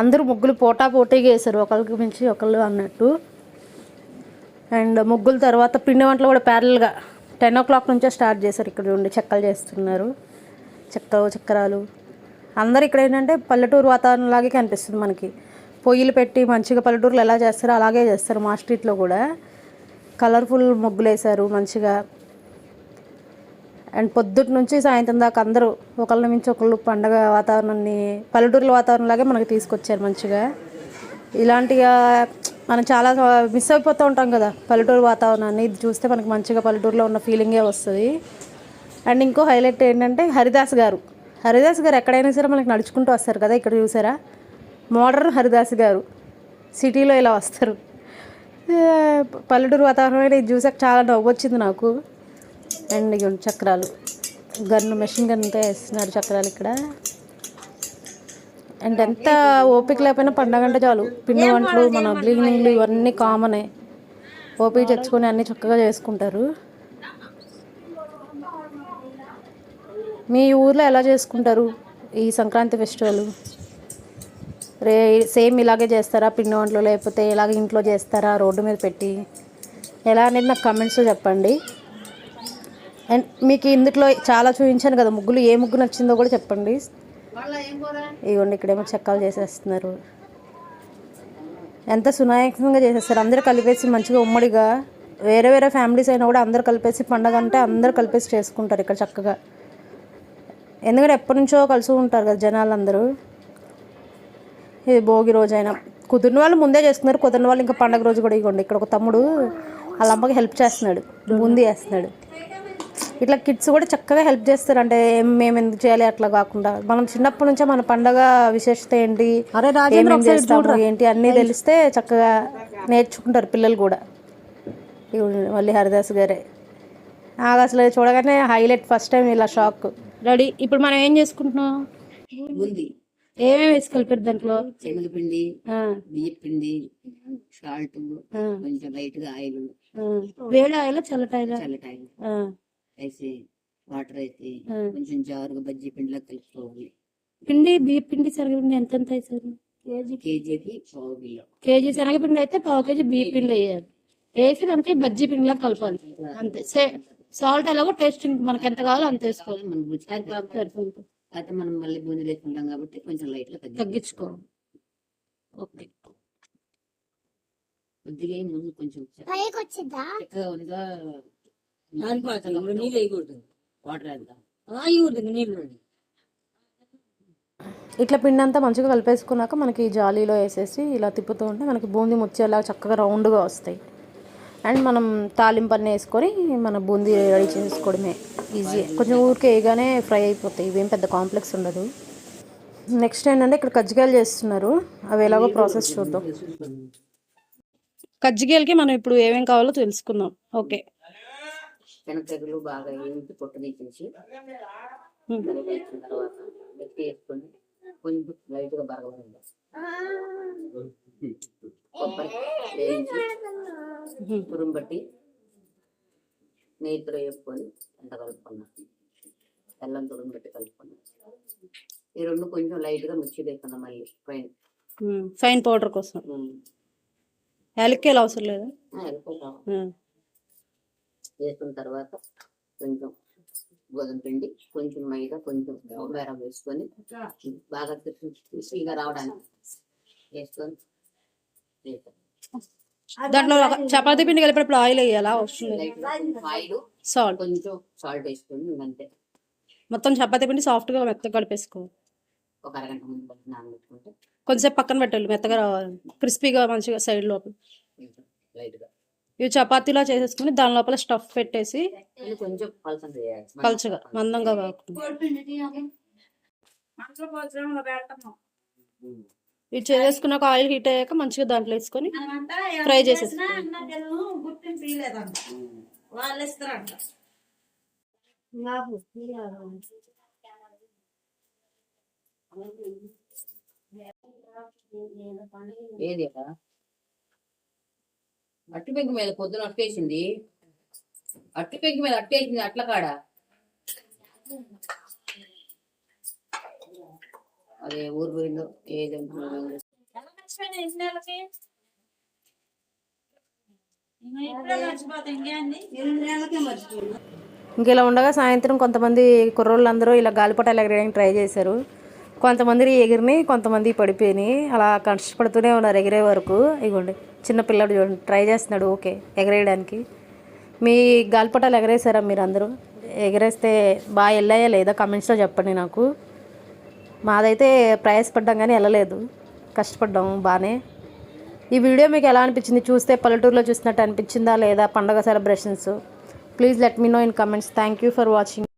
అందరూ ముగ్గులు పోటా పోటీగా వేశారు ఒకరికి మించి ఒకళ్ళు అన్నట్టు. అండ్ ముగ్గుల తర్వాత పిండి వంటలు కూడా ప్యారల్గా టెన్ ఓ క్లాక్ నుంచే స్టార్ట్ చేశారు. ఇక్కడ ఉండి చెక్కలు చేస్తున్నారు. చెక్క చక్రాలు. అందరు ఇక్కడ ఏంటంటే పల్లెటూరు వాతావరణం లాగే కనిపిస్తుంది మనకి. పొయ్యిలు పెట్టి మంచిగా పల్లెటూరులో ఎలా చేస్తారో అలాగే చేస్తారు మా స్ట్రీట్లో కూడా. కలర్ఫుల్ ముగ్గులు వేశారు మంచిగా. అండ్ పొద్దుటి నుంచి సాయంత్రం దాకా అందరూ ఒకళ్ళ నుంచి ఒకళ్ళు పండగ వాతావరణాన్ని పల్లెటూరుల వాతావరణంలాగే మనకి తీసుకొచ్చారు మంచిగా. ఇలాంటిగా మనం చాలా మిస్ అయిపోతూ ఉంటాం కదా పల్లెటూరు వాతావరణాన్ని. ఇది చూస్తే మనకి మంచిగా పల్లెటూరులో ఉన్న ఫీలింగే వస్తుంది. అండ్ ఇంకో హైలైట్ ఏంటంటే హరిదాస్ గారు. హరిదాస్ గారు ఎక్కడైనా సరే మనకి నడుచుకుంటూ వస్తారు కదా ఇక్కడ చూసారా? మోడర్న్ హరిదాస్ గారు. సిటీలో ఇలా వస్తారు. పల్లెటూరు వాతావరణం ఇది చూసాక చాలా నవ్వు వచ్చింది నాకు. అండ్ చక్రాలు. గన్ను మెషిన్ గన్నుతో వేస్తున్నారు చక్రాలు ఇక్కడ. అండ్ ఎంత ఓపిక లేకపోయినా పండగ అంటే చాలు. పిండి వంటలు మన క్లీనింగ్లు ఇవన్నీ కామనే ఓపిక తెచ్చుకొని అన్నీ చక్కగా చేసుకుంటారు. మీ ఊర్లో ఎలా చేసుకుంటారు ఈ సంక్రాంతి ఫెస్టివల్? రే సేమ్ ఇలాగే చేస్తారా? పిండి వంటలు లేకపోతే ఇలాగ ఇంట్లో చేస్తారా? రోడ్డు మీద పెట్టి? ఎలా అనేది నాకు కమెంట్స్లో చెప్పండి. అండ్ మీకు ఇందులో చాలా చూపించాను కదా ముగ్గులు ఏ ముగ్గు నచ్చిందో కూడా చెప్పండి. ఇదిగోండి ఇక్కడేమో చెక్కలు చేసేస్తున్నారు. ఎంత సునాయకంగా చేసేస్తారు. అందరూ కలిపేసి మంచిగా ఉమ్మడిగా వేరే వేరే ఫ్యామిలీస్ అయినా కూడా అందరు కలిపేసి పండగ అంటే అందరు కలిపేసి చేసుకుంటారు ఇక్కడ చక్కగా. ఎందుకంటే ఎప్పటి నుంచో కలిసి ఉంటారు కదా జనాలు అందరూ ఇది భోగి రోజైనా. కుదిరిన వాళ్ళు ముందే చేసుకున్నారు కుదిరిన వాళ్ళు ఇంకా పండగ రోజు కూడా ఇవ్వండి. ఇక్కడ ఒక తమ్ముడు వాళ్ళ అమ్మకి హెల్ప్ చేస్తున్నాడు బూందీ వేస్తున్నాడు. ఇట్లా కిడ్స్ కూడా చక్కగా హెల్ప్ చేస్తారు అంటే ఏం- మేము ఎందుకు చేయాలి అట్లా కాకుండా. మనం చిన్నప్పటి నుంచే మన పండగ విశేషత ఏంటి? చేస్తాము ఏంటి అన్నీ తెలిస్తే చక్కగా నేర్చుకుంటారు పిల్లలు కూడా. మళ్ళీ హరిదాస్ గారే. నాకు అసలు చూడగానే హైలైట్ ఫస్ట్ టైం ఇలా షాక్. రెడీ. ఇప్పుడు మనం ఏం చేసుకుంటున్నాం? బూందీ. ఏమేమి వేసి కలిపారు దాంట్లో? శనగపిండి ఆ, బియ్య పిండి సాల్ట్ కొంచెం లైట్గా ఆయిల్. వేడి ఆయిల్ చల్లటాయిల చల్లటాయి వేసి వాటర్ వేసి ఆ. కొంచెం జారుగా బజ్జీ పిండిలా కలుపుకోవాలి. పిండి బియ్య పిండి శనగపిండి ఎంత ఎంత వేసారు? కేజీ? కేజీకి పావు కిలో. కేజీ శనగపిండి అయితే పావు కేజీ బియ్య పిండి వేయాలి. వేసి దానికి బజ్జీ పిండిలా కలపాలి. అంతే. సాల్ట్ ఎలాగో టేస్టింగ్ మనకి ఎంత కావాలో అంత వేసుకోవాలి. మనం సరిపోతుంది. అయితే మనం మళ్ళీ బూందీ వేసుకుంటాం కాబట్టి కొంచెం లైట్గా తగ్గి తగ్గించుకోవాలి. ఓకే. కొద్దిగా ముందు కొంచెం పైకి చక్కగా ఉందా నీళ్ళు వేయకూడదు. వాటర్ వేయకూడదు నీళ్ళు ఇట్లా పిండి అంతా మంచిగా కలిపేసుకున్నాక మనకి జాలీలో వేసేసి ఇలా తిప్పుతూ ఉంటే మనకి బూందీ ముచ్చేలా చక్కగా రౌండ్గా వస్తాయి. అండ్ మనం తాలింపు అన్నీ వేసుకొని మన బూందీ రెడీ చేసుకోవడమే. ఈజీ కొంచెం ఊరికే వేయగానే ఫ్రై అయిపోతాయి. ఇవేం పెద్ద కాంప్లెక్స్ ఉండదు. నెక్స్ట్ ఏంటంటే ఇక్కడ కజ్జికాయలు చేస్తున్నారు. అవి ఎలాగో ప్రాసెస్ చూద్దాం. కజ్జికాయలకి మనం ఇప్పుడు ఏమేం కావాలో తెలుసుకుందాం. ఓకే. శనగలు బాగా వేయించి పొట్టు తీసేసి. వేసిన తర్వాత ఎత్తి వేసుకొని కొంచెం లైట్గా బరగబడింది కొబ్బరి వేయించి తురుము బట్టి నెయ్యితో వేసుకొని ఎంత కలుపుకున్నా. బెల్లం తురుము బట్టి కలుపుకున్నా. ఈ రెండు కొంచెం లైట్గా మిక్సీ వేసుకున్నా మళ్ళీ పైన ఫైన్ పౌడర్ కోసం. యాలక్కాయలు అవసరం లేదా. వేసుకున్న తర్వాత కొంచెం గోధుమ పిండి కొంచెం మైదా కొంచెం బేరం వేసుకొని బాగా క్రిస్పీగా రావడానికి వేసుకొని. దాంట్లో చపాతీ పిండి కలిపినప్పుడు ఆయిల్ వేయాలా? లైట్గా ఆయిల్ సాల్ట్. కొంచెం సాల్ట్ వేసుకొని అంతే. మొత్తం చపాతీ పిండి సాఫ్ట్గా మెత్తగా కలిపేసుకో. ఒక అరగంట ముందు నానబెట్టుకుంటే కొంచెంసేపు పక్కన పెట్టాలి మెత్తగా క్రిస్పీగా మంచిగా సైడ్ లోపల. లైట్గా. ఇవి చపాతీలా చేసేసుకుని దాని లోపల స్టఫ్ పెట్టేసి పల్చగా మందంగా. ఇవి చేసేసుకున్నాక ఆయిల్ హీట్ అయ్యాక మంచిగా దాంట్లో వేసుకొని ఫ్రై ఇస్తారంట. ఏది? అట్టు పెంకు మీద పొద్దున అట్టేసింది. అట్టు పెంకు మీద అట్టేసింది అట్ల కాడ. అదే ఊరు పోయిందో ఏదంటే ఎలా మర్చిపోయినా ఎన్ని నెలలకి? ఇంకా ఇప్పుడే మర్చిపోతా ఇంకేంది? ఎనిమిది నెలలకే మర్చిపోయింది ఇంక ఇలా ఉండగా సాయంత్రం కొంతమంది కుర్రోళ్ళందరూ ఇలా గాలిపటాలు ఎగరేయడానికి ట్రై చేశారు. కొంతమంది ఎగిరిని కొంతమంది పడిపోయినాయి అలా కష్టపడుతూనే ఉన్నారు ఎగిరే వరకు. ఇగోండి చిన్న పిల్లడు చూడండి ట్రై చేస్తున్నాడు ఓకే ఎగరేయడానికి. మీ గాలిపటాలు ఎగరేసారా మీరు అందరూ ఎగరేస్తే బాగా వెళ్ళాయా లేదా? కమెంట్స్లో చెప్పండి నాకు. మాదైతే ప్రయాసపడ్డాం కానీ వెళ్ళలేదు. కష్టపడ్డాం బాగానే ఈ వీడియో మీకు ఎలా అనిపించింది? చూస్తే పల్లెటూరులో చూసినట్టు అనిపించిందా లేదా? పండగ celebrations. Please let me know in comments. Thank you for watching.